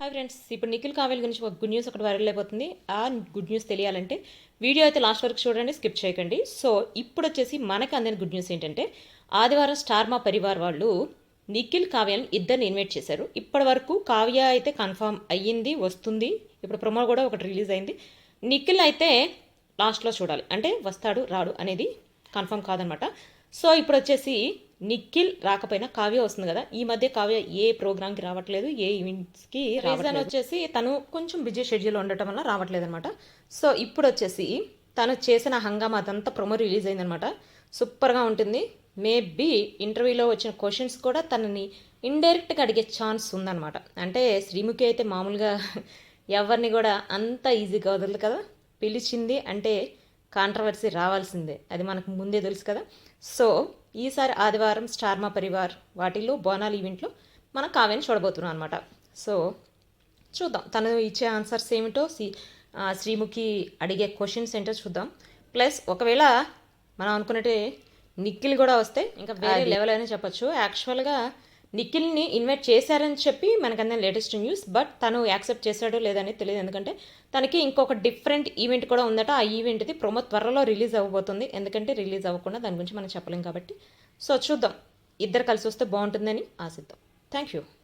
Hi friends ఇప్పుడు నిఖిల్ కావేల్ గురించి ఒక గుడ్ న్యూస్ ఒకటి వైరల్ అయిపోతుంది. ఆ గుడ్ న్యూస్ తెలియాలంటే వీడియో అయితే లాస్ట్ వరకు చూడండి స్కిప్ చేయకండి. సో ఇప్పుడు వచ్చేసి మనకు అందిన గుడ్ న్యూస్ ఏంటంటే ఆదివారం స్టార్ మా పరివార్ వాళ్ళు నిఖిల్ కావ్యాలను ఇద్దరిని ఇన్వైట్ చేశారు. ఇప్పటి వరకు కావ్య అయితే కన్ఫర్మ్ అయ్యింది వస్తుంది. ఇప్పుడు ప్రొమో కూడా ఒకటి రిలీజ్ అయింది. నిఖిల్ అయితే లాస్ట్లో చూడాలి. అంటే వస్తాడు రాడు అనేది కన్ఫర్మ్ కాదనమాట. సో ఇప్పుడు వచ్చేసి నిఖిల్ రాకపోయినా కావ్య వస్తుంది కదా. ఈ మధ్య కావ్య ఏ ప్రోగ్రామ్కి రావట్లేదు ఏ ఈవెంట్స్కి రీజన్ వచ్చేసి తను కొంచెం బిజీ షెడ్యూల్ ఉండటం వల్ల రావట్లేదు అనమాట సో ఇప్పుడు వచ్చేసి తను చేసిన హంగామా అదంతా ప్రొమో రిలీజ్ అయిందనమాట సూపర్గా ఉంటుంది. మేబీ ఇంటర్వ్యూలో వచ్చిన క్వశ్చన్స్ కూడా తనని ఇండైరెక్ట్గా అడిగే ఛాన్స్ ఉందన్నమాట. అంటే శ్రీముఖి అయితే మామూలుగా ఎవరిని కూడా అంత ఈజీగా వదలదు కదా. పిలిచింది అంటే కాంట్రవర్సీ రావాల్సిందే. అది మనకు ముందే తెలుసు కదా. సో ఈసారి ఆదివారం స్టార్ మా పరివార్ వాటిల్లో బోనాల్ ఈవెంట్లో మనం కావ్యని చూడబోతున్నాం అనమాట సో చూద్దాం. తను ఇచ్చే ఆన్సర్స్ ఏమిటో శ్రీ శ్రీముఖి అడిగే క్వశ్చన్స్ ఏంటో చూద్దాం. ప్లస్ ఒకవేళ మనం అనుకున్నట్టే నిఖిల్ కూడా వస్తే ఇంకా వేరే లెవెల్ అని చెప్పొచ్చు. యాక్చువల్గా నిఖిల్ని ఇన్వైట్ చేశారని చెప్పి మనకందరం లేటెస్ట్ న్యూస్ బట్ తను యాక్సెప్ట్ చేశాడో లేదనేది తెలియదు. ఎందుకంటే తనకి ఇంకొక డిఫరెంట్ ఈవెంట్ కూడా ఉందట. ఆ ఈవెంట్ది ప్రొమో త్వరలో రిలీజ్ అవ్వబోతుంది. ఎందుకంటే రిలీజ్ అవ్వకుండా దాని గురించి మనం చెప్పలేం కాబట్టి. సో చూద్దాం. ఇద్దరు కలిసి వస్తే బాగుంటుందని ఆశిద్దాం. Thank you